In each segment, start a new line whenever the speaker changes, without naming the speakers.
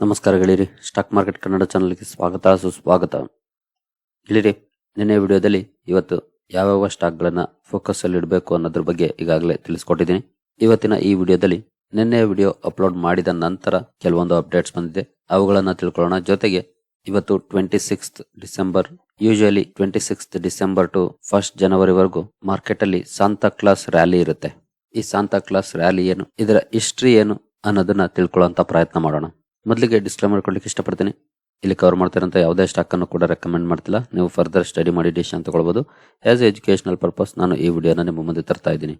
ನಮಸ್ಕಾರ ಗೆಳೆಯರಿ. Stock market Kannada ಚಾನಲ್ಗೆ ಸ್ವಾಗತ, ಸುಸ್ವಾಗತ. ಗೆಳೆಯರಿ, ನಿನ್ನೆ ವಿಡಿಯೋದಲ್ಲಿ ಇವತ್ತು ಯಾವ್ಯಾವ ಸ್ಟಾಕ್ಗಳನ್ನು ಫೋಕಸ್ ಅಲ್ಲಿ ಇಡಬೇಕು ಅನ್ನೋದ್ರ ಬಗ್ಗೆ ಈಗಾಗಲೇ ತಿಳಿಸ್ಕೊಟ್ಟಿದ್ದೀನಿ. ಇವತ್ತಿನ ಈ ವಿಡಿಯೋದಲ್ಲಿ ನಿನ್ನೆ ವಿಡಿಯೋ ಅಪ್ಲೋಡ್ ಮಾಡಿದ ನಂತರ ಕೆಲವೊಂದು ಅಪ್ಡೇಟ್ಸ್ ಬಂದಿದೆ. ಅವುಗಳನ್ನು ತಿಳ್ಕೊಳ್ಳೋಣ. ಜೊತೆಗೆ ಇವತ್ತು twenty sixth December usually twenty sixth December to first ಜನವರಿವರೆಗೂ market ಅಲ್ಲಿ ಸಾಂತಾ ಕ್ಲಾಸ್ ರ್ಯಾಲಿ ಇರುತ್ತೆ. ಈ ಸಾಂತಾ ಕ್ಲಾಸ್ ರ್ಯಾಲಿ ಏನು, ಇದರ ಹಿಸ್ಟ್ರಿ ಏನು ಅನ್ನೋದನ್ನ ತಿಳ್ಕೊಳ್ಳೋಂಥ ಪ್ರಯತ್ನ ಮಾಡೋಣ. ಮೊದಲಿಗೆ ಡಿಸ್ಕ್ಲೇಮರ್ ಕೊಡ್ಲಿಕ್ಕೆ ಇಷ್ಟಪಡ್ತೀನಿ. ಇಲ್ಲಿ ಕವರ್ ಮಾಡ್ತಿರೋಂಥ ಯಾವುದೇ ಸ್ಟಾಕನ್ನು ಕೂಡ ರೆಕಮೆಂಡ್ ಮಾಡ್ತಿಲ್ಲ. ನೀವು ಫರ್ದರ್ ಸ್ಟಡಿ ಮಾಡಿ ಡಿಸಿಷನ್ ತಗೊಳ್ಬೋದು. ಆ್ಯಸ್ ಎಜುಕೇಷನಲ್ ಪರ್ಪಸ್ ನಾನು ಈ ವಿಡಿಯೋನ ನಿಮ್ಮ ಮುಂದೆ ತರ್ತಾ ಇದ್ದೀನಿ.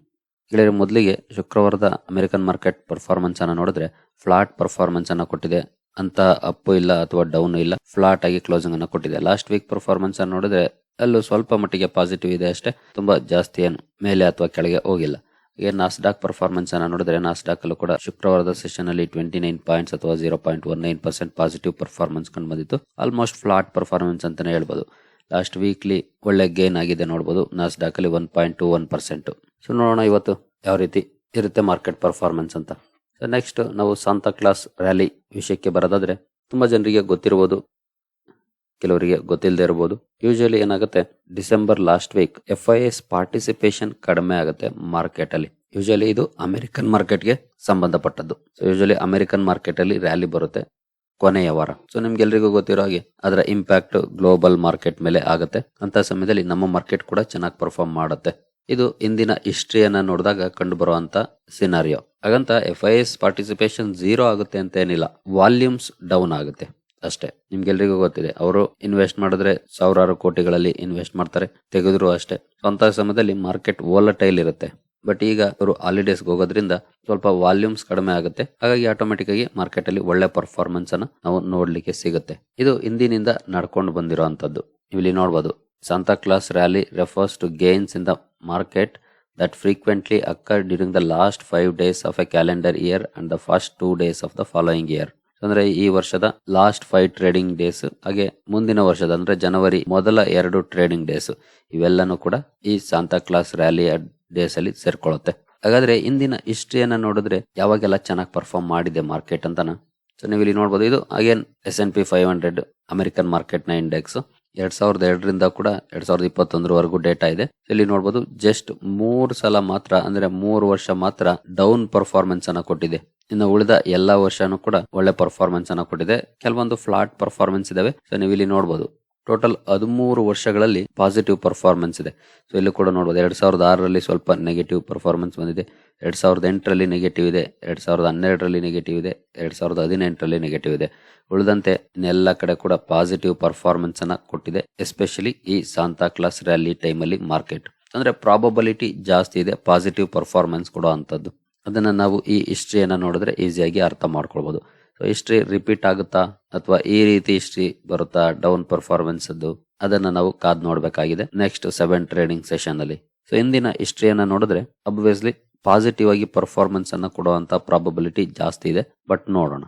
ಗೆಳೆಯರು, ಮೊದಲಿಗೆ ಶುಕ್ರವಾರದ ಅಮೆರಿಕನ್ ಮಾರ್ಕೆಟ್ ಪರ್ಫಾರ್ಮೆನ್ಸನ್ನು ನೋಡಿದ್ರೆ ಫ್ಲಾಟ್ ಪರ್ಫಾರ್ಮೆನ್ಸನ್ನು ಕೊಟ್ಟಿದೆ. ಅಂತ ಅಪ್ಪು ಇಲ್ಲ ಅಥವಾ ಡೌನ್ ಇಲ್ಲ ಫ್ಲಾಟ್ ಆಗಿ ಕ್ಲೋಸಿಂಗ್ ಅನ್ನು ಕೊಟ್ಟಿದೆ. ಲಾಸ್ಟ್ ವೀಕ್ ಪರ್ಫಾರ್ಮೆನ್ಸ್ ಅನ್ನು ನೋಡಿದ್ರೆ ಅಲ್ಲೂ ಸ್ವಲ್ಪ ಮಟ್ಟಿಗೆ ಪಾಸಿಟಿವ್ ಇದೆ ಅಷ್ಟೇ. ತುಂಬಾ ಜಾಸ್ತಿ ಏನು, ಮೇಲೆ ಅಥವಾ ಕೆಳಗೆ ಹೋಗಿಲ್ಲ. ಈಗ ನಾಸ್ಡಾಕ್ ಪರ್ಫಾರ್ಮೆನ್ಸ್ ಅನ್ನ ನೋಡಿದ್ರೆ ನಾಸ್ಡಾಕ್ ಅಲ್ಲೂ ಕೂಡ ಶುಕ್ರವಾರದ ಸೆಷನ್ ಅಲ್ಲಿ ಟ್ವೆಂಟಿ ನೈನ್ ಪಾಯಿಂಟ್ಸ್ ಅಥವಾ zero point one nine percent positive performance ಕಂಡು ಬಂದಿತ್ತು. ಆಲ್ಮೋಸ್ಟ್ ಫ್ಲಾಟ್ ಪರ್ಫಾರ್ಮೆನ್ಸ್ ಅಂತಾನೆ ಹೇಳ್ಬೋದು. ಲಾಸ್ಟ್ ವೀಕ್ಲಿ ಒಳ್ಳೆ ಗೇನ್ ಆಗಿದೆ ನೋಡಬಹುದು ನಾಸ್ಡಾಕ್ ಅಲ್ಲಿ one point two one percent so ನೋಡೋಣ ಇವತ್ತು ಯಾವ ರೀತಿ ಇರುತ್ತೆ ಮಾರ್ಕೆಟ್ ಪರ್ಫಾರ್ಮೆನ್ಸ್ ಅಂತ. ಸೊ ನೆಕ್ಸ್ಟ್ ನಾವು ಸಾಂತಾ ಕ್ಲಾಸ್ ರ್ಯಾಲಿ ವಿಷಯಕ್ಕೆ ಬರೋದಾದ್ರೆ ತುಂಬಾ ಜನರಿಗೆ ಗೊತ್ತಿರಬಹುದು ಕೆಲವರಿಗೆ ಗೊತ್ತಿಲ್ಲದೆ ಇರಬಹುದು ಯೂಶಲಿ ಏನಾಗುತ್ತೆ? December last week F I S participation ಕಡಿಮೆ ಆಗುತ್ತೆ ಮಾರ್ಕೆಟ್ ಅಲ್ಲಿ. ಯೂಶಲಿ ಇದು ಅಮೆರಿಕನ್ ಮಾರ್ಕೆಟ್ಗೆ ಸಂಬಂಧಪಟ್ಟದ್ದು. ಸೊ ಯೂಶಲಿ ಅಮೆರಿಕನ್ ಮಾರ್ಕೆಟ್ ಅಲ್ಲಿ ರ್ಯಾಲಿ ಬರುತ್ತೆ ಕೊನೆಯ ವಾರ. ಸೊ ನಿಮ್ಗೆಲ್ರಿಗೂ ಗೊತ್ತಿರೋ ಹಾಗೆ, ಅದರ ಇಂಪ್ಯಾಕ್ಟ್ ಗ್ಲೋಬಲ್ ಮಾರ್ಕೆಟ್ ಮೇಲೆ ಆಗುತ್ತೆ. ಅಂತ ಸಮಯದಲ್ಲಿ ನಮ್ಮ ಮಾರ್ಕೆಟ್ ಕೂಡ ಚೆನ್ನಾಗಿ ಪರ್ಫಾರ್ಮ್ ಮಾಡುತ್ತೆ. ಇದು ಇಂದಿನ ಹಿಸ್ಟ್ರಿಯನ್ನ ನೋಡಿದಾಗ ಕಂಡು ಬರುವಂತ ಸಿನಾರಿಯೋ ಹಾಗಂತ F I S participation zero ಆಗುತ್ತೆ ಅಂತ ಏನಿಲ್ಲ. ವಾಲ್ಯೂಮ್ಸ್ ಡೌನ್ ಆಗುತ್ತೆ. ಅಷ್ಟೇ. ನಿಮ್ಗೆಲ್ರಿಗೂ ಗೊತ್ತಿದೆ. ಅವರು ಇನ್ವೆಸ್ಟ್ ಮಾಡಿದ್ರೆ ಸಾವಿರಾರು ಕೋಟಿಗಳಲ್ಲಿ ಇನ್ವೆಸ್ಟ್ ಮಾಡ್ತಾರೆ. ತೆಗೆದ್ರು ಅಷ್ಟೇ. ಸ್ವಂತ ಸಮಯದಲ್ಲಿ ಮಾರ್ಕೆಟ್ ವೋಲಟೈಲ್ ಇರುತ್ತೆ. ಬಟ್ ಈಗ ಅವರು ಹಾಲಿಡೇಸ್ಗೆ ಹೋಗೋದ್ರಿಂದ ಸ್ವಲ್ಪ ವಾಲ್ಯೂಮ್ಸ್ ಕಡಿಮೆ ಆಗುತ್ತೆ. ಹಾಗಾಗಿ ಆಟೋಮೆಟಿಕ್ ಆಗಿ ಮಾರ್ಕೆಟ್ ಅಲ್ಲಿ ಒಳ್ಳೆ ಪರ್ಫಾರ್ಮೆನ್ಸ್ ಅನ್ನ ನಾವು ನೋಡ್ಲಿಕ್ಕೆ ಸಿಗುತ್ತೆ. ಇದು ಹಿಂದಿನಿಂದ ನಡ್ಕೊಂಡು ಬಂದಿರುವಂತದ್ದು ಇಲ್ಲಿ ನೋಡಬಹುದು Santa Claus rally refers to gains in the market that frequently occur during the last five days of a calendar year and the first two days of the following year. ಅಂದ್ರೆ ಈ ವರ್ಷದ ಲಾಸ್ಟ್ ಫೈವ್ ಟ್ರೇಡಿಂಗ್ ಡೇಸ್ ಹಾಗೆ ಮುಂದಿನ ವರ್ಷದ ಅಂದ್ರೆ ಜನವರಿ ಮೊದಲ ಎರಡು trading days ಇವೆಲ್ಲನೂ ಕೂಡ ಈ ಸಾಂತಾ ಕ್ಲಾಸ್ ರ್ಯಾಲಿ ಡೇಸ್ ಅಲ್ಲಿ ಸೇರ್ಕೊಳ್ಳುತ್ತೆ. ಹಾಗಾದ್ರೆ ಇಂದಿನ ಹಿಸ್ಟ್ರಿಯನ್ನ ನೋಡಿದ್ರೆ ಯಾವಾಗೆಲ್ಲ ಚೆನ್ನಾಗಿ ಪರ್ಫಾರ್ಮ್ ಮಾಡಿದೆ ಮಾರ್ಕೆಟ್ ಅಂತಾನ? ಸೊ ನೀವು ಇಲ್ಲಿ ನೋಡಬಹುದು ಇದು again S N P five hundred American ಮಾರ್ಕೆಟ್ನ index ಎರಡ್ ಸಾವಿರದ ಎರಡರಿಂದ ಕೂಡ ಎರಡ್ ಸಾವಿರದ ಇಪ್ಪತ್ತೊಂದರವರೆಗೂ ಡೇಟಾ ಇದೆ. ಇಲ್ಲಿ ನೋಡಬಹುದು ಜಸ್ಟ್ ಮೂರು ಸಲ ಮಾತ್ರ, ಅಂದ್ರೆ ಮೂರು ವರ್ಷ ಮಾತ್ರ ಡೌನ್ ಪರ್ಫಾರ್ಮೆನ್ಸ್ ಅನ್ನ ಕೊಟ್ಟಿದೆ. ಇನ್ನು ಉಳಿದ ಎಲ್ಲಾ ವರ್ಷನೂ ಕೂಡ ಒಳ್ಳೆ ಪರ್ಫಾರ್ಮೆನ್ಸ್ ಅನ್ನ ಕೊಟ್ಟಿದೆ. ಕೆಲವೊಂದು ಫ್ಲಾಟ್ ಪರ್ಫಾರ್ಮೆನ್ಸ್ ಇದಾವೆ. ಸೊ ನೀವು ಇಲ್ಲಿ ನೋಡಬಹುದು ಟೋಟಲ್ ಹದಿಮೂರು ವರ್ಷಗಳಲ್ಲಿ ಪಾಸಿಟಿವ್ ಪರ್ಫಾರ್ಮೆನ್ಸ್ ಇದೆ. ಸೊ ಇಲ್ಲಿ ಕೂಡ ನೋಡಬಹುದು ಎರಡ್ ಸಾವಿರದ ಆರರಲ್ಲಿ ಸ್ವಲ್ಪ ನೆಗೆಟಿವ್ ಪರ್ಫಾರ್ಮೆನ್ಸ್ ಬಂದಿದೆ. ಎರಡ್ ಸಾವಿರದ ಎಂಟರಲ್ಲಿ ನೆಗೆಟಿವ್ ಇದೆ, ಎರಡು ಸಾವಿರದ ಹನ್ನೆರಡರಲ್ಲಿ ನೆಗೆಟಿವ್ ಇದೆ, ಎರಡು ಸಾವಿರದ ಹದಿನೆಂಟರಲ್ಲಿ ನೆಗೆಟಿವ್ ಇದೆ. ಉಳಿದಂತೆ ಎಲ್ಲ ಕಡೆ ಕೂಡ ಪಾಸಿಟಿವ್ ಪರ್ಫಾರ್ಮೆನ್ಸ್ ಅನ್ನ ಕೊಟ್ಟಿದೆ ಎಸ್ಪೆಷಲಿ ಈ ಸಾಂತಾ ಕ್ಲಾಸ್ ರ್ಯಾಲಿ ಟೈಮಲ್ಲಿ ಮಾರ್ಕೆಟ್ ಅಂದ್ರೆ ಪ್ರಾಬಬಿಲಿಟಿ ಜಾಸ್ತಿ ಇದೆ ಪಾಸಿಟಿವ್ ಪರ್ಫಾರ್ಮೆನ್ಸ್ ಕೊಡೋ ಅಂಥದ್ದು. ಅದನ್ನ ನಾವು ಈ ಹಿಸ್ಟ್ರಿಯನ್ನು ನೋಡಿದ್ರೆ ಈಸಿಯಾಗಿ ಅರ್ಥ ಮಾಡ್ಕೊಳ್ಬೋದು. ಸೊ ಹಿಸ್ಟ್ರಿ ರಿಪೀಟ್ ಆಗುತ್ತಾ? ಅಥವಾ ಈ ರೀತಿ ಹಿಸ್ಟ್ರಿ ಬರುತ್ತಾ? ಡೌನ್ ಪರ್ಫಾರ್ಮೆನ್ಸ್ ಅದು ಅದನ್ನ ನಾವು ಕಾದ್ ನೋಡಬೇಕಾಗಿದೆ ನೆಕ್ಸ್ಟ್ ಸೆವೆನ್ ಟ್ರೇಡಿಂಗ್ ಸೆಷನ್ ಅಲ್ಲಿ. ಸೊ ಇಂದಿನ ಹಿಸ್ಟ್ರಿಯನ್ನು ನೋಡಿದ್ರೆ ಅಬ್ವಿಯಸ್ಲಿ ಪಾಸಿಟಿವ್ ಆಗಿ ಪರ್ಫಾರ್ಮೆನ್ಸ್ ಅನ್ನು ಕೊಡುವಂತ ಪ್ರಾಬಬಿಲಿಟಿ ಜಾಸ್ತಿ ಇದೆ. ಬಟ್ ನೋಡೋಣ.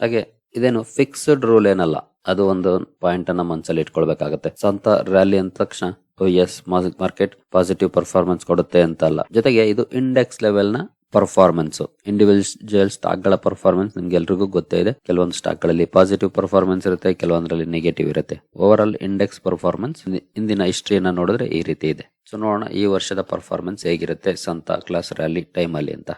ಹಾಗೆ, ಇದೇನು ಫಿಕ್ಸ್ಡ್ ರೂಲ್ ಏನಲ್ಲ. ಅದು ಒಂದು ಪಾಯಿಂಟ್ ಅನ್ನ ಮನಸ್ಸಲ್ಲಿ ಇಟ್ಕೊಳ್ಬೇಕಾಗತ್ತೆ. ಸ್ವಂತ ರ್ಯಾಲಿ ಅಂದ ತಕ್ಷಣ ಎಸ್ ಮಾರ್ಕೆಟ್ ಪಾಸಿಟಿವ್ ಪರ್ಫಾರ್ಮೆನ್ಸ್ ಕೊಡುತ್ತೆ ಅಂತ ಅಲ್ಲ ಜೊತೆಗೆ ಇದು ಇಂಡೆಕ್ಸ್ ಲೆವೆಲ್ನ ಪರ್ಫಾರ್ಮೆನ್ಸ್ ಇಂಡಿವಿಜುವಲ್ ಸ್ಟಾಕ್ಗಳ ಪರ್ಫಾರ್ಮೆನ್ಸ್ ನಿಮ್ಗೆ ಎಲ್ರಿಗೂ ಗೊತ್ತೇ ಇದೆ. ಕೆಲವೊಂದು ಸ್ಟಾಕ್ಗಳಲ್ಲಿ ಪಾಸಿಟಿವ್ ಪರ್ಫಾರ್ಮೆನ್ಸ್ ಇರುತ್ತೆ, ಕೆಲವೊಂದರಲ್ಲಿ ನೆಗೆಟಿವ್ ಇರುತ್ತೆ. ಓವರ್ ಆಲ್ ಇಂಡೆಕ್ಸ್ ಪರ್ಫಾರ್ಮೆನ್ಸ್ ಇಂದಿನ ಹಿಸ್ಟ್ರಿಯನ್ನ ನೋಡಿದ್ರೆ ಈ ರೀತಿ ಇದೆ. ಸೊ ನೋಡೋಣ ಈ ವರ್ಷದ ಪರ್ಫಾರ್ಮೆನ್ಸ್ ಹೇಗಿರುತ್ತೆ ಸಂತ ಕ್ಲಾಸ್ ರ್ಯಾಲಿ ಟೈಮಲ್ಲಿ ಅಂತ.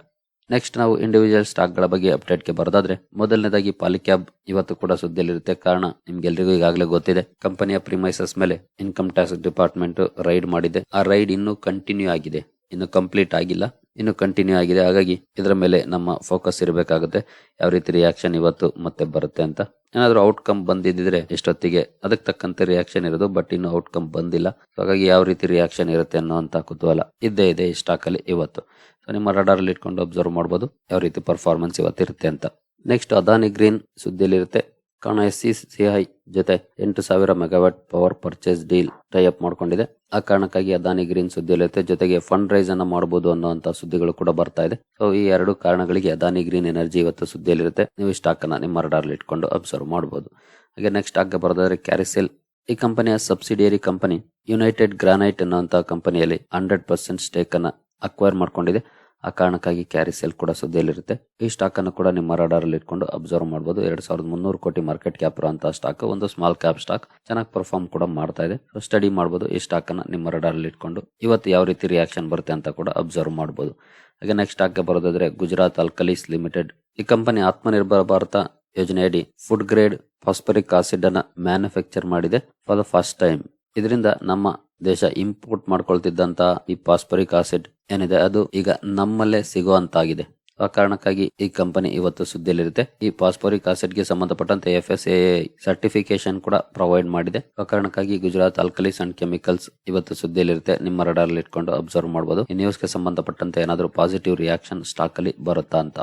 ನೆಕ್ಸ್ಟ್ ನಾವು ಇಂಡಿವಿಜುವಲ್ ಸ್ಟಾಕ್ಗಳ ಬಗ್ಗೆ ಅಪ್ಡೇಟ್ಗೆ ಬರೋದಾದ್ರೆ, ಮೊದಲನೇದಾಗಿ ಪಾಲಿಕ್ಯಾಬ್ ಇವತ್ತು ಕೂಡ ಸುದ್ದಿಯಲ್ಲಿರುತ್ತೆ. ಕಾರಣ ನಿಮ್ಗೆಲ್ರಿಗೂ ಈಗಾಗಲೇ ಗೊತ್ತಿದೆ. ಕಂಪನಿಯ ಪ್ರಿಮೈಸಸ್ ಮೇಲೆ ಇನ್ಕಮ್ ಟ್ಯಾಕ್ಸ್ ಡಿಪಾರ್ಟ್ಮೆಂಟ್ ರೈಡ್ ಮಾಡಿದೆ. ಆ ರೈಡ್ ಇನ್ನೂ ಕಂಟಿನ್ಯೂ ಆಗಿದೆ. ಇನ್ನು ಕಂಪ್ಲೀಟ್ ಆಗಿಲ್ಲ. ಇನ್ನು ಕಂಟಿನ್ಯೂ ಆಗಿದೆ. ಹಾಗಾಗಿ ಇದರ ಮೇಲೆ ನಮ್ಮ ಫೋಕಸ್ ಇರಬೇಕಾಗುತ್ತೆ. ಯಾವ ರೀತಿ ರಿಯಾಕ್ಷನ್ ಇವತ್ತು ಮತ್ತೆ ಬರುತ್ತೆ ಅಂತ. ಏನಾದರೂ ಔಟ್ಕಮ್ ಬಂದಿದ್ರೆ ಎಷ್ಟೊತ್ತಿಗೆ ಅದಕ್ಕೆ ತಕ್ಕಂತೆ ರಿಯಾಕ್ಷನ್ ಇರೋದು ಬಟ್ ಇನ್ನು ಔಟ್ಕಮ್ ಬಂದಿಲ್ಲ. ಹಾಗಾಗಿ ಯಾವ ರೀತಿ ರಿಯಾಕ್ಷನ್ ಇರುತ್ತೆ ಅನ್ನೋಂಥ ಕುತೂಹಲ ಇದ್ದೇ ಇದೆ ಈ ಸ್ಟಾಕ್ ಅಲ್ಲಿ ಇವತ್ತು. ಸೊ ನಿಮ್ಮ ರಡಾರಲ್ಲಿ ಇಟ್ಕೊಂಡು ಅಬ್ಸರ್ವ್ ಮಾಡ್ಬೋದು. ಯಾವ ರೀತಿ ಪರ್ಫಾರ್ಮೆನ್ಸ್ ಇವತ್ತಿರುತ್ತೆ ಅಂತ. ನೆಕ್ಸ್ಟ್ ಅದಾನಿ ಗ್ರೀನ್ ಸುದ್ದಿಯಲ್ಲಿರುತ್ತೆ. ಕಾರಣ ಎಸ್ ಸಿ ಸಿ ಐ ಜೊತೆ ಎಂಟು ಸಾವಿರ megawatt power purchase deal tie up ಮಾಡ್ಕೊಂಡಿದೆ. ಆ ಕಾರಣಕ್ಕಾಗಿ ಅದಾನಿ ಗ್ರೀನ್ ಸುದ್ದಿಯಲ್ಲಿರುತ್ತೆ, ಜೊತೆಗೆ ಫಂಡ್ ರೈಸ್ ಅನ್ನ ಮಾಡಬಹುದು ಅನ್ನುವಂತ ಸುದ್ದಿಗಳು ಕೂಡ ಬರ್ತಾ ಇದೆ. ಸೊ ಈ ಎರಡು ಕಾರಣಗಳಿಗೆ ಅದಾನಿ ಗ್ರೀನ್ ಎನರ್ಜಿ ಇವತ್ತು ಸುದ್ದಿಯಲ್ಲಿರುತ್ತೆ. ನೀವು ಸ್ಟಾಕ್ ಅನ್ನ ನಿಮ್ಮ ರಡಾರ್ಲಿ ಇಟ್ಕೊಂಡು ಅಬ್ಸರ್ವ್ ಮಾಡಬಹುದು ಹಾಗೆ ನೆಕ್ಸ್ಟ್ ಸ್ಟಾಕ್ ಬರೋದಾದ್ರೆ ಕ್ಯಾರಿಸೆಲ್ ಈ ಕಂಪನಿಯ ಸಬ್ಸಿಡಿಯರಿ ಕಂಪನಿ ಯುನೈಟೆಡ್ ಗ್ರಾನೈಟ್ ಅನ್ನುವಂತ ಕಂಪನಿಯಲ್ಲಿ ಹಂಡ್ರೆಡ್ ಪರ್ಸೆಂಟ್ ಸ್ಟೇಕ್ ಅನ್ನ ಅಕ್ವೈರ್ ಮಾಡ್ಕೊಂಡಿದೆ. ಆ ಕಾರಣಕ್ಕಾಗಿ ಕ್ಯಾರಿ ಸೇಲ್ ಕೂಡ ಸುದ್ದಿಯಲ್ಲಿರುತ್ತೆ ಈ ಸ್ಟಾಕ್ ಅನ್ನು ಕೂಡ ನಿಮ್ಮ ರಡಾರ್ ಅಲ್ಲಿ ಇಟ್ಕೊಂಡು ಅಬ್ಸರ್ವ್ ಮಾಡಬಹುದು ಎರಡ್ ಸಾವಿರದ ಮುನ್ನೂರು ಕೋಟಿ ಮಾರ್ಕೆಟ್ ಕ್ಯಾಪ್ ಇರುವಂತಹ ಸ್ಟಾಕ್ ಒಂದು ಸ್ಮಾಲ್ ಕ್ಯಾಪ್ ಸ್ಟಾಕ್ ಚೆನ್ನಾಗಿ ಪರ್ಫಾರ್ಮ್ ಕೂಡ ಮಾಡ್ತಾ ಇದೆ. ಸ್ಟಡಿ ಮಾಡಬಹುದು ಈ ಸ್ಟಾಕ್ ಅನ್ನ ನಿಮ್ಮ ರಡಾರ್ ಅಲ್ಲಿ ಇಟ್ಕೊಂಡು ಇವತ್ತು ಯಾವ ರೀತಿ ರಿಯಾಕ್ಷನ್ ಬರುತ್ತೆ ಅಂತ ಕೂಡ ಅಬ್ಸರ್ವ್ ಮಾಡಬಹುದು ಹಾಗೆ ನೆಕ್ಸ್ಟ್ ಸ್ಟಾಕ್ಗೆ ಬರೋದಾದ್ರೆ ಗುಜರಾತ್ ಅಲ್ಕಲೀಸ್ ಲಿಮಿಟೆಡ್ ಈ ಕಂಪನಿ ಆತ್ಮನಿರ್ಭರ ಭಾರತ ಯೋಜನೆಯಡಿ ಫುಡ್ ಗ್ರೇಡ್ ಫಾಸ್ಪರಿಕ್ ಆಸಿಡ್ ಅನ್ನ ಮ್ಯಾನುಫ್ಯಾಕ್ಚರ್ ಮಾಡಿದೆ ಫಾರ್ ದ ಫಸ್ಟ್ ಟೈಮ್ ಇದರಿಂದ ನಮ್ಮ ದೇಶ ಇಂಪೋರ್ಟ್ ಮಾಡ್ಕೊಳ್ತಿದ್ದಂತ ಈ ಪಾಸ್ಪರಿಕ್ ಆಸಿಡ್ ಏನಿದೆ, ಅದು ಈಗ ನಮ್ಮಲ್ಲೇ ಸಿಗುವಂತಾಗಿದೆ. ಆ ಕಾರಣಕ್ಕಾಗಿ ಈ ಕಂಪನಿ ಇವತ್ತು ಸುದ್ದಿಯಲ್ಲಿರುತ್ತೆ. ಈ ಪಾಸ್ಪೋರಿಕ್ ಆಸಿಡ್ಗೆ ಸಂಬಂಧಪಟ್ಟಂತೆ ಎಫ್ ಎಸ್ ಎ ಸರ್ಟಿಫಿಕೇಶನ್ ಕೂಡ ಪ್ರೊವೈಡ್ ಮಾಡಿದೆ. ಆ ಕಾರಣಕ್ಕಾಗಿ ಗುಜರಾತ್ ಅಲ್ಕಲೀಸ್ ಅಂಡ್ ಕೆಮಿಕಲ್ಸ್ ಇವತ್ತು ಸುದ್ದಿಯಲ್ಲಿರುತ್ತೆ. ನಿಮ್ಮ ರಡಾರ್ ಇಟ್ಕೊಂಡು ಅಬ್ಸರ್ವ್ ಮಾಡಬಹುದು ಈ ನ್ಯೂಸ್ಗೆ ಸಂಬಂಧಪಟ್ಟಂತೆ ಏನಾದರೂ ಪಾಸಿಟಿವ್ ರಿಯಾಕ್ಷನ್ ಸ್ಟಾಕ್ ಅಲ್ಲಿ ಬರುತ್ತಾ ಅಂತ.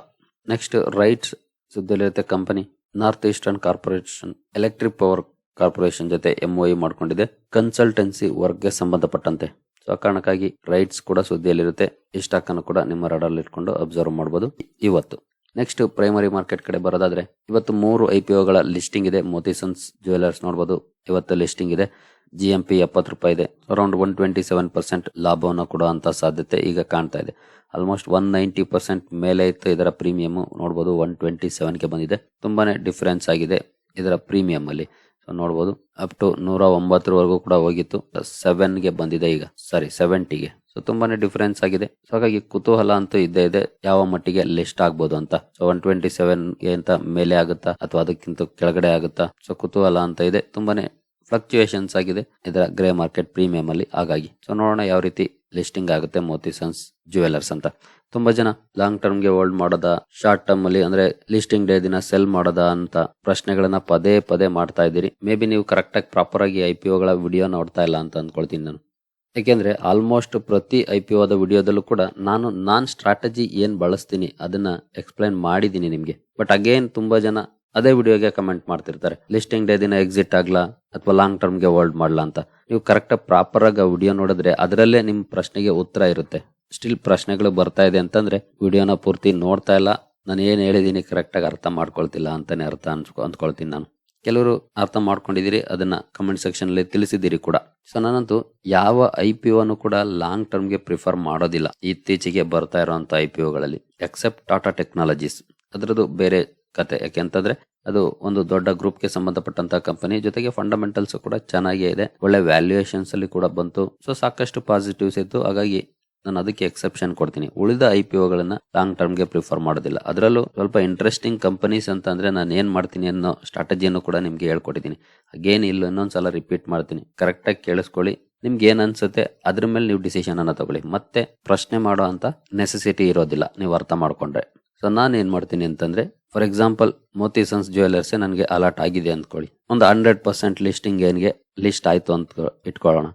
Next rights ಸುದ್ದಿಯಲ್ಲಿರುತ್ತೆ company. North Eastern Corporation Electric Power Corporation ಜೊತೆ ಎಂಒಇ ಮಾಡ್ಕೊಂಡಿದೆ. ಕನ್ಸಲ್ಟೆನ್ಸಿ ವರ್ಕ್ಗೆ ಸಂಬಂಧಪಟ್ಟಂತೆ. ಸೊ ಆ ಕಾರಣಕ್ಕಾಗಿ ರೈಟ್ಸ್ ಕೂಡ ಸುದ್ದಿಯಲ್ಲಿರುತ್ತೆ. ಈ ಸ್ಟಾಕ್ ಅನ್ನು ಕೂಡ ನಿಮ್ಮ ರಡಲ್ಲಿ ಇಟ್ಕೊಂಡು ಅಬ್ಸರ್ವ್ ಮಾಡಬಹುದು ಇವತ್ತು. ನೆಕ್ಸ್ಟ್ ಪ್ರೈಮರಿ ಮಾರ್ಕೆಟ್ ಕಡೆ ಬರೋದಾದ್ರೆ, ಇವತ್ತು ಮೂರು ಐ ಪಿ ಓಗಳ ಲಿಸ್ಟಿಂಗ್ ಇದೆ. ಮೋತಿಸನ್ಸ್ ಜ್ಯುವೆಲರ್ಸ್ ನೋಡಬಹುದು ಇವತ್ತು ಲಿಸ್ಟಿಂಗ್ ಇದೆ. ಜಿ ಎಂ ಪಿ ಎಪ್ಪತ್ತು ರೂಪಾಯಿ ಇದೆ. Around one twenty seven percent ಲಾಭವನ್ನು ಕೊಡುವಂತ ಸಾಧ್ಯತೆ ಈಗ ಕಾಣ್ತಾ ಇದೆ. ಆಲ್ಮೋಸ್ಟ್ ಒನ್ ನೈಂಟಿ ಪರ್ಸೆಂಟ್ ಮೇಲೆ ಇತ್ತು ಇದರ ಪ್ರೀಮಿಯಂ ನೋಡಬಹುದು ಒನ್ ಟ್ವೆಂಟಿ ಸೆವೆನ್ಗೆ ಬಂದಿದೆ. ತುಂಬಾನೇ ಡಿಫರೆನ್ಸ್ ಆಗಿದೆ ಇದರ ಪ್ರೀಮಿಯಂ ಅಲ್ಲಿ. ಸೊ ನೋಡಬಹುದು ಅಪ್ ಟು ನೂರ ಒಂಬತ್ತರವರೆಗೂ ಕೂಡ ಹೋಗಿತ್ತು. ಸೆವೆನ್ಗೆ ಬಂದಿದೆ ಈಗ. ಸಾರಿ ಸೆವೆಂಟಿಗೆ ಸೊ ತುಂಬಾನೇ ಡಿಫರೆನ್ಸ್ ಆಗಿದೆ. ಸೊ ಹಾಗಾಗಿ ಕುತೂಹಲ ಅಂತೂ ಇದ್ದೇ ಇದೆ. ಯಾವ ಮಟ್ಟಿಗೆ ಲಿಸ್ಟ್ ಆಗ್ಬೋದು ಅಂತ. ಸೊ ಒನ್ ಟ್ವೆಂಟಿ ಸೆವೆನ್ ಅಂತ ಮೇಲೆ ಆಗುತ್ತಾ? ಅಥವಾ ಅದಕ್ಕಿಂತ ಕೆಳಗಡೆ ಆಗುತ್ತಾ? ಸೊ ಕುತೂಹಲ ಅಂತ ಇದೆ. ತುಂಬಾನೇ ಫ್ಲಕ್ಚುಯೇಷನ್ಸ್ ಆಗಿದೆ. ಇದರ ಗ್ರೇ ಮಾರ್ಕೆಟ್ ಪ್ರೀಮಿಯಂ ಅಲ್ಲಿ. ಹಾಗಾಗಿ. ಸೊ ನೋಡೋಣ ಯಾವ ರೀತಿ ಲಿಸ್ಟಿಂಗ್ ಆಗುತ್ತೆ ಮೋತಿ ಸನ್ಸ್ ಜುವೆಲ್ಲರ್ಸ್ ಅಂತ. ತುಂಬಾ ಜನ ಲಾಂಗ್ ಟರ್ಮ್ಗೆ ಹೋಲ್ಡ್ ಮಾಡೋದ ಶಾರ್ಟ್ ಟರ್ಮ್ ಅಲ್ಲಿ ಅಂದ್ರೆ ಲಿಸ್ಟಿಂಗ್ ಡೇ ದಿನ ಸೆಲ್ ಮಾಡೋದ ಅಂತ ಪ್ರಶ್ನೆಗಳನ್ನ ಪದೇ ಪದೇ ಮಾಡ್ತಾ ಇದ್ದೀರಿ. ಮೇ ಬಿ ನೀವು ಕರೆಕ್ಟ್ ಆಗಿ ಪ್ರಾಪರ್ ಆಗಿ ಐ ಪಿ ಓಗಳ ವಿಡಿಯೋ ನೋಡ್ತಾ ಇಲ್ಲ ಅಂತ ಅಂದ್ಕೊಳ್ತೀನಿ ನಾನು. ಯಾಕೆಂದ್ರೆ ಆಲ್ಮೋಸ್ಟ್ ಪ್ರತಿ ಐ ಪಿ ಓದ ವಿಡಿಯೋದಲ್ಲೂ ಕೂಡ ನಾನು ನಾನ್ ಸ್ಟ್ರಾಟಜಿ ಏನ್ ಬಳಸ್ತೀನಿ ಅದನ್ನ ಎಕ್ಸ್ಪ್ಲೈನ್ ಮಾಡಿದ್ದೀನಿ ನಿಮ್ಗೆ. ಬಟ್ ಅಗೇನ್ ತುಂಬಾ ಜನ ಅದೇ ವಿಡಿಯೋಗೆ ಕಮೆಂಟ್ ಮಾಡ್ತಿರ್ತಾರೆ. ಲಿಸ್ಟಿಂಗ್ ಡೇ ದಿನ ಎಕ್ಸಿಟ್ ಆಗ್ಲಾ ಅಥವಾ ಲಾಂಗ್ ಟರ್ಮ್ಗೆ ಹೋಲ್ಡ್ ಮಾಡ್ಲಾ ಅಂತ. ನೀವು ಕರೆಕ್ಟಾಗಿ ಪ್ರಾಪರ್ ಆಗಿ ವಿಡಿಯೋ ನೋಡಿದ್ರೆ ಅದರಲ್ಲೇ ನಿಮ್ಮ ಪ್ರಶ್ನೆಗೆ ಉತ್ತರ ಇರುತ್ತೆ. ಸ್ಟಿಲ್ ಪ್ರಶ್ನೆಗಳು ಬರ್ತಾ ಇದೆ ಅಂತಂದ್ರೆ ವಿಡಿಯೋನ ಪೂರ್ತಿ ನೋಡ್ತಾ ಇಲ್ಲ. ನಾನು ಏನು ಹೇಳಿದೀನಿ ಕರೆಕ್ಟಾಗಿ ಅರ್ಥ ಮಾಡ್ಕೊಳ್ತಿಲ್ಲ ಅಂತಾನೆ ಅರ್ಥ ಅನ್ಸ್ಕೊ ಅಂದ್ಕೊಳ್ತೀನಿ ನಾನು. ಕೆಲವರು ಅರ್ಥ ಮಾಡ್ಕೊಂಡಿದ್ದೀರಿ, ಅದನ್ನ ಕಮೆಂಟ್ ಸೆಕ್ಷನ್ ಅಲ್ಲಿ ತಿಳಿಸಿದ್ದೀರಿ ಕೂಡ. ಸೊ ನಾನಂತೂ ಯಾವ ಐ ಪಿ ಒನು ಕೂಡ ಲಾಂಗ್ ಟರ್ಮ್ಗೆ ಪ್ರಿಫರ್ ಮಾಡೋದಿಲ್ಲ. ಇತ್ತೀಚೆಗೆ ಬರ್ತಾ ಇರುವಂತ ಐ ಪಿ ಒಗಳಲ್ಲಿ ಎಕ್ಸೆಪ್ಟ್ ಟಾಟಾ ಟೆಕ್ನಾಲಜೀಸ್ ಅದರದ್ದು ಬೇರೆ ಕತೆ. ಯಾಕೆಂತಂದ್ರೆ ಅದು ಒಂದು ದೊಡ್ಡ ಗ್ರೂಪ್ಗೆ ಸಂಬಂಧಪಟ್ಟಂತ ಕಂಪನಿ ಜೊತೆಗೆ ಫಂಡಮೆಂಟಲ್ಸ್ ಕೂಡ ಚೆನ್ನಾಗೇ ಇದೆ. ಒಳ್ಳೆ ವ್ಯಾಲ್ಯೂಯೇಷನ್ಸ್ ಅಲ್ಲಿ ಕೂಡ ಬಂತು. ಸೊ ಸಾಕಷ್ಟು ಪಾಸಿಟಿವ್ಸ್ ಇತ್ತು. ಹಾಗಾಗಿ ನಾನು ಅದಕ್ಕೆ ಎಕ್ಸೆಪ್ಷನ್ ಕೊಡ್ತೀನಿ. ಉಳಿದ ಐ ಪಿ ಒಗಳನ್ನ ಲಾಂಗ್ ಟರ್ಮ್ಗೆ ಪ್ರಿಫರ್ ಮಾಡೋದಿಲ್ಲ. ಅದರಲ್ಲೂ ಸ್ವಲ್ಪ ಇಂಟ್ರೆಸ್ಟಿಂಗ್ ಕಂಪನೀಸ್ ಅಂತ ಅಂದ್ರೆ ನಾನು ಏನ್ ಮಾಡ್ತೀನಿ ಅನ್ನೋ ಸ್ಟ್ರಾಟಜಿಯನ್ನು ಕೂಡ ನಿಮ್ಗೆ ಹೇಳ್ಕೊಟ್ಟಿದ್ದೀನಿ. ಅಗೇನ್ ಇಲ್ಲ ಇನ್ನೊಂದ್ಸಲ ರಿಪೀಟ್ ಮಾಡ್ತೀನಿ. ಕರೆಕ್ಟ್ ಆಗಿ ಕೇಳಿಸ್ಕೊಳ್ಳಿ. ನಿಮ್ಗೆ ಏನ್ ಅನ್ಸುತ್ತೆ ಅದ್ರ ಮೇಲೆ ನೀವು ಡಿಸಿಷನ್ ಅನ್ನ ತಗೊಳ್ಳಿ. ಮತ್ತೆ ಪ್ರಶ್ನೆ ಮಾಡೋ ಅಂತ ನೆಸೆಸಿಟಿ ಇರೋದಿಲ್ಲ. ನೀವು ಅರ್ಥ ಮಾಡ್ಕೊಂಡ್ರೆ. ಸೊ ನಾನು ಏನ್ ಮಾಡ್ತೀನಿ ಅಂತಂದ್ರೆ ಫಾರ್ ಎಕ್ಸಾಂಪಲ್ ಮೋತಿಸನ್ಸ್ ಜ್ಯುವೆಲರ್ಸ್ ನನಗೆ ಅಲರ್ಟ್ ಆಗಿದೆ ಅಂದ್ಕೊಳ್ಳಿ. ಒಂದು ಹಂಡ್ರೆಡ್ ಪರ್ಸೆಂಟ್ ಲಿಸ್ಟಿಂಗ್ ಏನ್ಗೆ ಲಿಸ್ಟ್ ಆಯ್ತು ಅಂತ ಇಟ್ಕೊಳ್ಳೋಣ.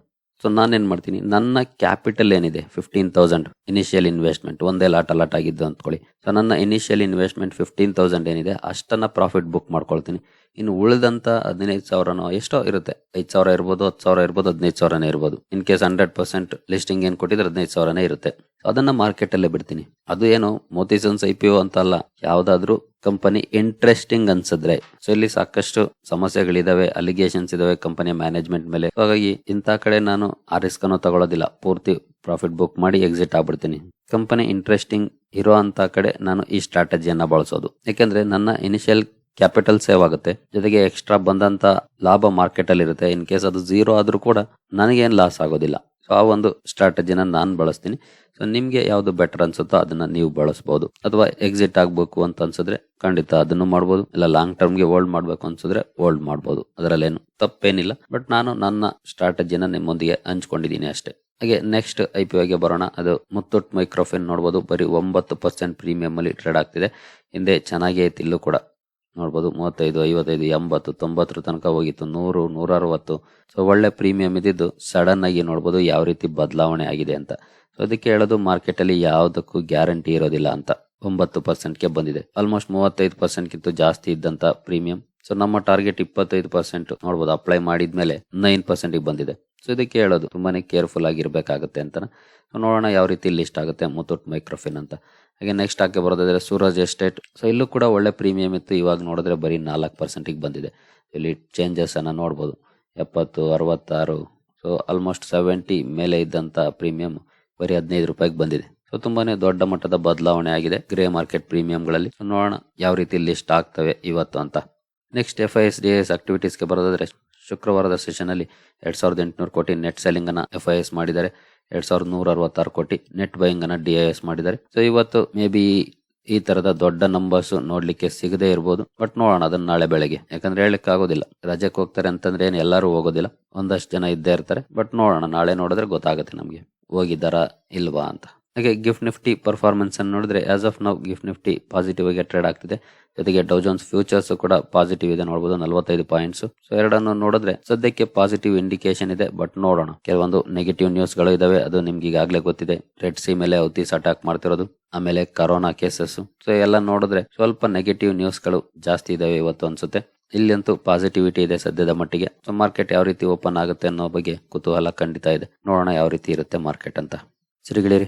ಸೊ ನಾನೇನ್ ಮಾಡ್ತೀನಿ? ನನ್ನ ಕ್ಯಾಪಿಟಲ್ ಏನಿದೆ? ಫಿಫ್ಟೀನ್ ತೌಸಂಡ್ ಇನಿಷಿಯಲ್ ಇನ್ವೆಸ್ಟ್ಮೆಂಟ್ ಒಂದೇ ಲಾಟ್ ಅಲಾಟ್ ಆಗಿದ್ದು ಅಂದ್ಕೊಳ್ಳಿ. ಸೊ ನನ್ನ ಇನಿಷಿಯಲ್ ಇನ್ವೆಸ್ಟ್ಮೆಂಟ್ ಫಿಫ್ಟೀನ್ ತೌಸಂಡ್ ಏನಿದೆ? ಅಷ್ಟನ್ನ ಪ್ರಾಫಿಟ್ ಬುಕ್ ಮಾಡ್ಕೊಳ್ತೀನಿ. ಇನ್ನು ಉಳಿದಂತ ಹದಿನೈದು ಸಾವಿರನೋ ಎಷ್ಟೋ ಇರುತ್ತೆ. ಐದು ಸಾವಿರ ಇರ್ಬೋದು, ಹತ್ತು ಸಾವಿರ ಇರ್ಬೋದು, ಹದಿನೈದು ಸಾವಿರನೇ ಇರ್ಬೋದು. In case hundred percent listing ಏನು ಕೊಟ್ಟಿದ್ರೆ ಹದಿನೈದು ಸಾವಿರನೇ ಇರುತ್ತೆ. ಅದನ್ನ ಮಾರ್ಕೆಟ್ ಅಲ್ಲೇ ಬಿಡ್ತೀನಿ. ಅದು ಏನು ಮೋತಿಸನ್ಸ್ ಐ ಪಿ ಒ ಅಂತ ಅಲ್ಲ, ಯಾವ್ದಾದ್ರು ಕಂಪನಿ ಇಂಟ್ರೆಸ್ಟಿಂಗ್ ಅನ್ಸಿದ್ರೆ. ಸೊ ಇಲ್ಲಿ ಸಾಕಷ್ಟು ಸಮಸ್ಯೆಗಳಿದಾವೆ ಅಲಿಗೇಷನ್ಸ್ ಇದಾವೆ ಕಂಪನಿಯ ಮ್ಯಾನೇಜ್ಮೆಂಟ್ ಮೇಲೆ. ಹಾಗಾಗಿ ಇಂಥ ಕಡೆ ನಾನು ಆ ರಿಸ್ಕ್ ಅನ್ನು ತಗೊಳ್ಳೋದಿಲ್ಲ ಪೂರ್ತಿ ಪ್ರಾಫಿಟ್ ಬುಕ್ ಮಾಡಿ ಎಕ್ಸಿಟ್ ಆಗ್ಬಿಡ್ತೀನಿ. ಕಂಪನಿ ಇಂಟ್ರೆಸ್ಟಿಂಗ್ ಇರೋ ಅಂತ ಕಡೆ ನಾನು ಈ ಸ್ಟ್ರಾಟಜಿಯನ್ನ ಬಳಸೋದು. ಯಾಕೆಂದ್ರೆ ನನ್ನ ಇನಿಷಿಯಲ್ ಕ್ಯಾಪಿಟಲ್ ಸೇವ್ ಆಗುತ್ತೆ. ಜೊತೆಗೆ ಎಕ್ಸ್ಟ್ರಾ ಬಂದಂತ ಲಾಭ ಮಾರ್ಕೆಟ್ ಅಲ್ಲಿ ಇರುತ್ತೆ ಇನ್ ಕೇಸ್ ಅದು ಝೀರೋ ಆದ್ರೂ ಕೂಡ ನನಗೇನು ಲಾಸ್ ಆಗೋದಿಲ್ಲ. ಸೊ ಆ ಒಂದು ಸ್ಟ್ರಾಟಜಿನ ನಾನು ಬಳಸ್ತೀನಿ. ಸೊ ನಿಮಗೆ ಯಾವುದು ಬೆಟರ್ ಅನ್ಸುತ್ತೋ ಅದನ್ನು ನೀವು ಬಳಸ್ಬೋದು. ಅಥವಾ ಎಕ್ಸಿಟ್ ಆಗಬೇಕು ಅಂತ ಅನ್ಸಿದ್ರೆ ಖಂಡಿತ ಅದನ್ನು ಮಾಡ್ಬೋದು. ಇಲ್ಲ ಲಾಂಗ್ ಟರ್ಮ್ಗೆ ಹೋಲ್ಡ್ ಮಾಡಬೇಕು ಅನ್ಸಿದ್ರೆ ಹೋಲ್ಡ್ ಮಾಡ್ಬೋದು. ಅದರಲ್ಲೇನು ತಪ್ಪೇನಿಲ್ಲ. ಬಟ್ ನಾನು ನನ್ನ ಸ್ಟ್ರಾಟಜಿನ ನಿಮ್ಮೊಂದಿಗೆ ಹಂಚ್ಕೊಂಡಿದ್ದೀನಿ ಅಷ್ಟೇ. ಹಾಗೆ ನೆಕ್ಸ್ಟ್ ಐ ಪಿ ಒಗೆ ಬರೋಣ. ಅದು ಮುತ್ತೂಟ್ ಮೈಕ್ರೋಫಿನ್ ನೋಡ್ಬೋದು. ಬರೀ ಒಂಬತ್ತು ಪರ್ಸೆಂಟ್ ಪ್ರೀಮಿಯಂ ಅಲ್ಲಿ ಟ್ರೇಡ್ ಆಗ್ತಿದೆ. ಹಿಂದೆ ಚೆನ್ನಾಗೇ ಇತ್ತು. ಇಲ್ಲೂ ಕೂಡ ನೋಡ್ಬೋದು, ಮೂವತ್ತೈದು, ಐವತ್ತೈದು, ಎಂಬತ್ತು, ತೊಂಬತ್ತರ ತನಕ ಹೋಗಿತ್ತು, ನೂರು ನೂರ ಅರವತ್ತು ಸೊ ಒಳ್ಳೆ ಪ್ರೀಮಿಯಂ ಇದ್ದಿದ್ದು ಸಡನ್ ಆಗಿ ನೋಡ್ಬೋದು ಯಾವ ರೀತಿ ಬದಲಾವಣೆ ಆಗಿದೆ ಅಂತ. ಸೊ ಅದಕ್ಕೆ ಹೇಳೋದು ಮಾರ್ಕೆಟ್ ಅಲ್ಲಿ ಯಾವುದಕ್ಕೂ ಗ್ಯಾರಂಟಿ ಇರೋದಿಲ್ಲ ಅಂತ. ಒಂಬತ್ತು ಪರ್ಸೆಂಟ್ಗೆ ಬಂದಿದೆ. ಆಲ್ಮೋಸ್ಟ್ ಮೂವತ್ತೈದು ಪರ್ಸೆಂಟ್ಗಿಂತ ಜಾಸ್ತಿ ಇದ್ದಂತ ಪ್ರೀಮಿಯಂ ಸೊ ನಮ್ಮ ಟಾರ್ಗೆಟ್ ಇಪ್ಪತ್ತೈದು ಪರ್ಸೆಂಟ್ ನೋಡ್ಬೋದು ಅಪ್ಲೈ ಮಾಡಿದ್ಮೇಲೆ ನೈನ್ ಪರ್ಸೆಂಟಿಗೆ ಬಂದಿದೆ. ಸೊ ಇದಕ್ಕೆ ಹೇಳೋದು, ತುಂಬಾನೇ ಕೇರ್ಫುಲ್ ಆಗಿರಬೇಕಾಗುತ್ತೆ ಅಂತ ನೋಡೋಣ ಯಾವ ರೀತಿ ಲಿಸ್ಟ್ ಆಗುತ್ತೆ, ಮುತ್ತೂಟ್ ಮೈಕ್ರೋಫಿನ್ ಅಂತ. ಹಾಗೆ ನೆಕ್ಸ್ಟ್ ಹಾಕಿ ಬರೋದಾದರೆ ಸೂರಜ್ ಎಸ್ಟೇಟ್ ಸೊ ಇಲ್ಲೂ ಕೂಡ ಒಳ್ಳೆ ಪ್ರೀಮಿಯಂ ಇತ್ತು, ಇವಾಗ ನೋಡಿದ್ರೆ ಬರೀ ನಾಲ್ಕು ಪರ್ಸೆಂಟಿಗೆ ಬಂದಿದೆ. ಇಲ್ಲಿ ಚೇಂಜಸ್ ಅನ್ನ ನೋಡ್ಬೋದು. ಎಪ್ಪತ್ತು, ಅರವತ್ತಾರು ಸೊ ಆಲ್ಮೋಸ್ಟ್ ಸೆವೆಂಟಿ ಮೇಲೆ ಇದ್ದಂಥ ಪ್ರೀಮಿಯಂ ಬರೀ ಹದಿನೈದು ರೂಪಾಯಿಗೆ ಬಂದಿದೆ. ಸೊ ತುಂಬಾನೇ ದೊಡ್ಡ ಮಟ್ಟದ ಬದಲಾವಣೆ ಆಗಿದೆ ಗ್ರೇ ಮಾರ್ಕೆಟ್ ಪ್ರೀಮಿಯಂಗಳಲ್ಲಿ ನೋಡೋಣ ಯಾವ ರೀತಿ ಲಿಸ್ಟ್ ಆಗ್ತವೆ ಇವತ್ತು ಅಂತ. Next F I S D I ಆಕ್ಟಿವಿಟೀಸ್ಗೆ ಬರೋದಾದರೆ ಶುಕ್ರವಾರದ ಸೆಷನಲ್ಲಿ ಎರಡು ಸಾವಿರದ ಎಂಟುನೂರು ಕೋಟಿ ನೆಟ್ ಸೆಲ್ಲಿಂಗನ್ನು ಎಫ್ ಐ ಎಸ್ ಮಾಡಿದ್ದಾರೆ. ಎರಡು ಸಾವಿರದ ನೂರ ಅರವತ್ತಾರು ಕೋಟಿ ನೆಟ್ ಬೈಯಿಂಗನ್ನು ಡಿ ಐ ಎಸ್ ಮಾಡಿದ್ದಾರೆ. ಸೊ ಇವತ್ತು ಮೇ ಬಿ ಈ ತರದ ದೊಡ್ಡ ನಂಬರ್ಸ್ ನೋಡಲಿಕ್ಕೆ ಸಿಗದೇ ಇರ್ಬೋದು. ಬಟ್ ನೋಡೋಣ ಅದನ್ನ ನಾಳೆ ಬೆಳಗ್ಗೆ. ಯಾಕಂದ್ರೆ ಹೇಳಕ್ ಆಗೋದಿಲ್ಲ. ರಜೆಗೆ ಹೋಗ್ತಾರೆ ಅಂತಂದ್ರೆ ಏನು ಎಲ್ಲರೂ ಹೋಗೋದಿಲ್ಲ. ಒಂದಷ್ಟು ಜನ ಇದ್ದೇ ಇರ್ತಾರೆ. ಬಟ್ ನೋಡೋಣ, ನಾಳೆ ನೋಡಿದ್ರೆ ಗೊತ್ತಾಗುತ್ತೆ ನಮಗೆ. ಹೋಗಿದ್ದಾರಾ ಇಲ್ವಾ ಅಂತ. ಹಾಗೆ ಗಿಫ್ಟ್ ನಿಫ್ಟಿ ಪರ್ಫಾರ್ಮೆನ್ಸ್ ಅನ್ನು ನೋಡಿದ್ರೆ as of now Gift Nifty positive ಆಗಿ ಟ್ರೇಡ್ ಆಗ್ತಿದೆ. ಜೊತೆಗೆ ಡೌಜೋನ್ಸ್ ಫ್ಯೂಚರ್ಸ್ ಕೂಡ ಪಾಸಿಟಿವ್ ಇದೆ ನೋಡಬಹುದು ನಲವತ್ತೈದು ಪಾಯಿಂಟ್ಸ್ ಸೊ. ಎರಡನ್ನು ನೋಡಿದ್ರೆ ಸದ್ಯಕ್ಕೆ ಪಾಸಿಟಿವ್ ಇಂಡಿಕೇಶನ್ ಇದೆ ಬಟ್ ನೋಡೋಣ. ಕೆಲವೊಂದು ನೆಗೆಟಿವ್ ನ್ಯೂಸ್ಗಳು ಇದಾವೆ, ಅದು ನಿಮ್ಗೆ ಈಗಾಗಲೇ ಗೊತ್ತಿದೆ. ರೆಡ್ ಸಿ ಮೇಲೆ ಔತೀಸ್ ಅಟ್ಯಾಕ್ ಮಾಡ್ತಿರೋದು, ಆಮೇಲೆ ಕರೋನಾ ಕೇಸಸ್ ಸೊ. ಎಲ್ಲ ನೋಡಿದ್ರೆ ಸ್ವಲ್ಪ ನೆಗೆಟಿವ್ ನ್ಯೂಸ್ಗಳು ಜಾಸ್ತಿ ಇದಾವೆ ಇವತ್ತು ಅನ್ಸುತ್ತೆ. ಇಲ್ಲಂತೂ ಪಾಸಿಟಿವಿಟಿ ಇದೆ ಸದ್ಯದ ಮಟ್ಟಿಗೆ. ಸೊ ಮಾರ್ಕೆಟ್ ಯಾವ ರೀತಿ ಓಪನ್ ಆಗುತ್ತೆ ಅನ್ನೋ ಬಗ್ಗೆ ಕುತೂಹಲ ಖಂಡಿತ ಇದೆ. ನೋಡೋಣ ಯಾವ ರೀತಿ ಇರುತ್ತೆ ಮಾರ್ಕೆಟ್ ಅಂತ. ಸರಿಗಳಿರಿ